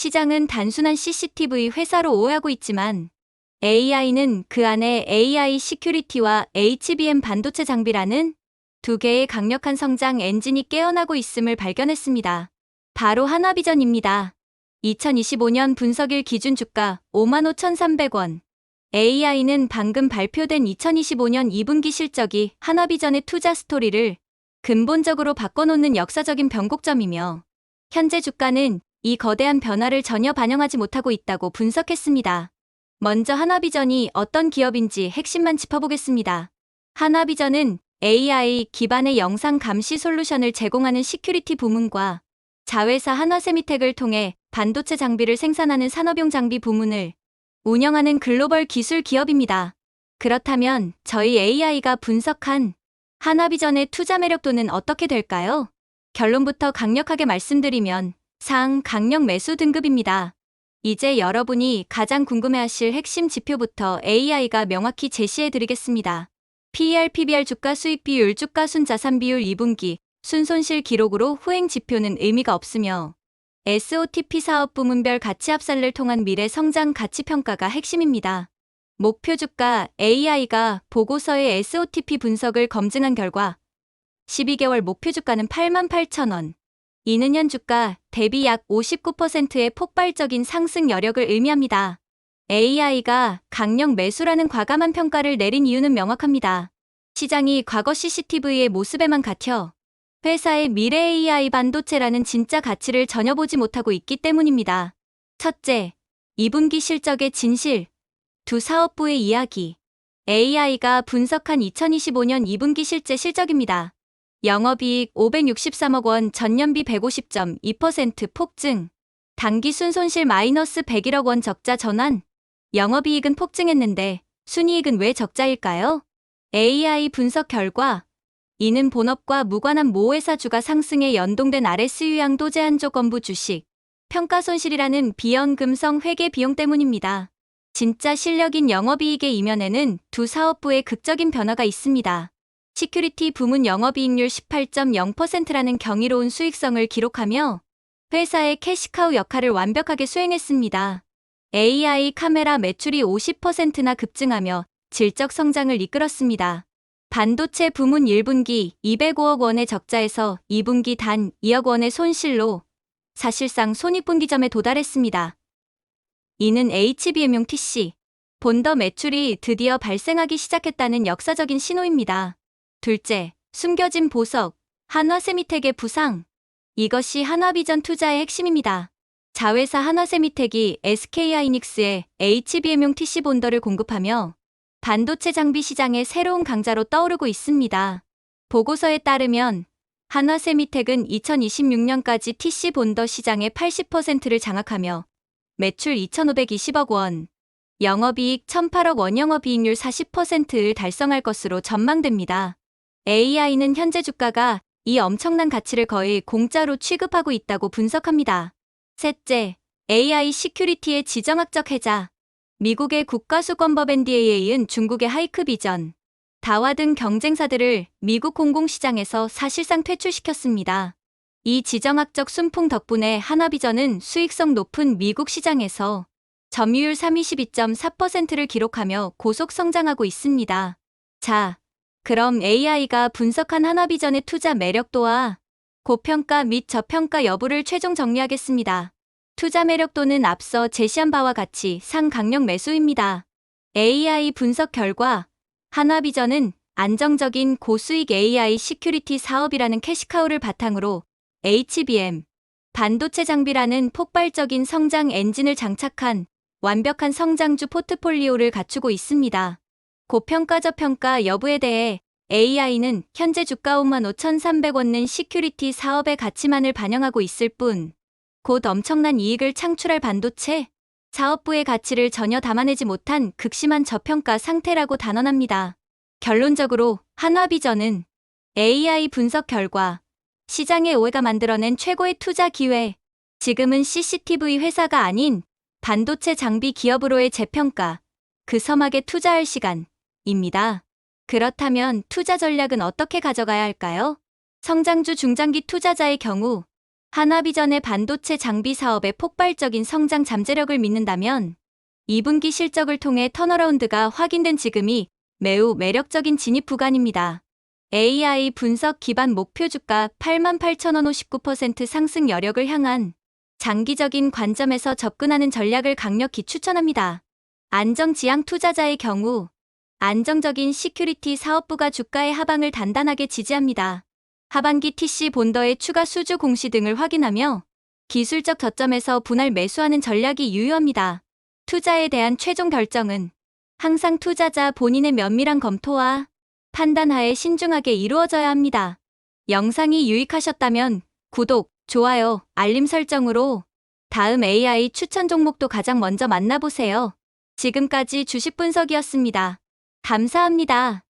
시장은 단순한 CCTV 회사로 오해하고 있지만 AI는 그 안에 AI 시큐리티와 HBM 반도체 장비라는 두 개의 강력한 성장 엔진이 깨어나고 있음을 발견했습니다. 바로 하나비전입니다. 2025년 분석일 기준 주가 55,300원. AI는 방금 발표된 2025년 2분기 실적이 하나비전의 투자 스토리를 근본적으로 바꿔놓는 역사적인 변곡점이며 현재 주가는 이 거대한 변화를 전혀 반영하지 못하고 있다고 분석했습니다. 먼저 하나비전이 어떤 기업인지 핵심만 짚어보겠습니다. 하나비전은 AI 기반의 영상 감시 솔루션을 제공하는 시큐리티 부문과 자회사 하나세미텍을 통해 반도체 장비를 생산하는 산업용 장비 부문을 운영하는 글로벌 기술 기업입니다. 그렇다면 저희 AI가 분석한 하나비전의 투자 매력도는 어떻게 될까요? 결론부터 강력하게 말씀드리면 상 강력 매수 등급입니다. 이제 여러분이 가장 궁금해하실 핵심 지표부터 AI가 명확히 제시해 드리겠습니다. PER, PBR 주가 수익 비율, 주가 순 자산 비율 2분기, 순손실 기록으로 후행 지표는 의미가 없으며 SOTP 사업 부문별 가치 합산을 통한 미래 성장 가치 평가가 핵심입니다. 목표 주가 AI가 보고서의 SOTP 분석을 검증한 결과 12개월 목표 주가는 88,000원. 이는 현 주가 대비 약 59%의 폭발적인 상승 여력을 의미합니다. AI가 강력 매수라는 과감한 평가를 내린 이유는 명확합니다. 시장이 과거 CCTV의 모습에만 갇혀 회사의 미래 AI 반도체라는 진짜 가치를 전혀 보지 못하고 있기 때문입니다. 첫째, 2분기 실적의 진실. 두 사업부의 이야기. AI가 분석한 2025년 2분기 실제 실적입니다. 영업이익 563억 원 전년비 150.2% 폭증. 단기 순 손실 마이너스 101억 원 적자 전환. 영업이익은 폭증했는데 순이익은 왜 적자일까요? AI 분석 결과 이는 본업과 무관한 모 회사 주가 상승에 연동된 RS 유양도 제한조 건부 주식 평가 손실이라는 비연금성 회계 비용 때문입니다. 진짜 실력인 영업이익의 이면에는 두 사업부의 극적인 변화가 있습니다. 시큐리티 부문 영업이익률 18.0%라는 경이로운 수익성을 기록하며 회사의 캐시카우 역할을 완벽하게 수행했습니다. AI 카메라 매출이 50%나 급증하며 질적 성장을 이끌었습니다. 반도체 부문 1분기 205억 원의 적자에서 2분기 단 2억 원의 손실로 사실상 손익분기점에 도달했습니다. 이는 HBM용 PC, 본더 매출이 드디어 발생하기 시작했다는 역사적인 신호입니다. 둘째, 숨겨진 보석, 한화세미텍의 부상. 이것이 한화비전 투자의 핵심입니다. 자회사 한화세미텍이 SK하이닉스에 HBM용 TC 본더를 공급하며 반도체 장비 시장의 새로운 강자로 떠오르고 있습니다. 보고서에 따르면 한화세미텍은 2026년까지 TC 본더 시장의 80%를 장악하며 매출 2,520억 원, 영업이익 1,008억 원 영업이익률 40%를 달성할 것으로 전망됩니다. AI는 현재 주가가 이 엄청난 가치를 거의 공짜로 취급하고 있다고 분석합니다. 셋째, AI 시큐리티의 지정학적 해자. 미국의 국가수권법 NDAA는 중국의 하이크 비전, 다와 등 경쟁사들을 미국 공공시장에서 사실상 퇴출시켰습니다. 이 지정학적 순풍 덕분에 하나비전은 수익성 높은 미국 시장에서 점유율 32.4%를 기록하며 고속 성장하고 있습니다. 자, 그럼 AI가 분석한 하나비전의 투자 매력도와 고평가 및 저평가 여부를 최종 정리하겠습니다. 투자 매력도는 앞서 제시한 바와 같이 상강력 매수입니다. AI 분석 결과 하나비전은 안정적인 고수익 AI 시큐리티 사업이라는 캐시카우를 바탕으로 HBM, 반도체 장비라는 폭발적인 성장 엔진을 장착한 완벽한 성장주 포트폴리오를 갖추고 있습니다. 고평가 저평가 여부에 대해 AI는 현재 주가 55,300원는 시큐리티 사업의 가치만을 반영하고 있을 뿐, 곧 엄청난 이익을 창출할 반도체 사업부의 가치를 전혀 담아내지 못한 극심한 저평가 상태라고 단언합니다. 결론적으로 한화비전은 AI 분석 결과 시장의 오해가 만들어낸 최고의 투자 기회, 지금은 CCTV 회사가 아닌 반도체 장비 기업으로의 재평가, 그 서막에 투자할 시간 입니다. 그렇다면 투자 전략은 어떻게 가져가야 할까요? 성장주 중장기 투자자의 경우 하나비전의 반도체 장비 사업의 폭발적인 성장 잠재력을 믿는다면 2분기 실적을 통해 턴어라운드가 확인된 지금이 매우 매력적인 진입 구간입니다. AI 분석 기반 목표 주가 88,000원 59% 상승 여력을 향한 장기적인 관점에서 접근하는 전략을 강력히 추천합니다. 안정지향 투자자의 경우 안정적인 시큐리티 사업부가 주가의 하방을 단단하게 지지합니다. 하반기 TC 본더의 추가 수주 공시 등을 확인하며 기술적 저점에서 분할 매수하는 전략이 유효합니다. 투자에 대한 최종 결정은 항상 투자자 본인의 면밀한 검토와 판단하에 신중하게 이루어져야 합니다. 영상이 유익하셨다면 구독, 좋아요, 알림 설정으로 다음 AI 추천 종목도 가장 먼저 만나보세요. 지금까지 주식 분석이었습니다. 감사합니다.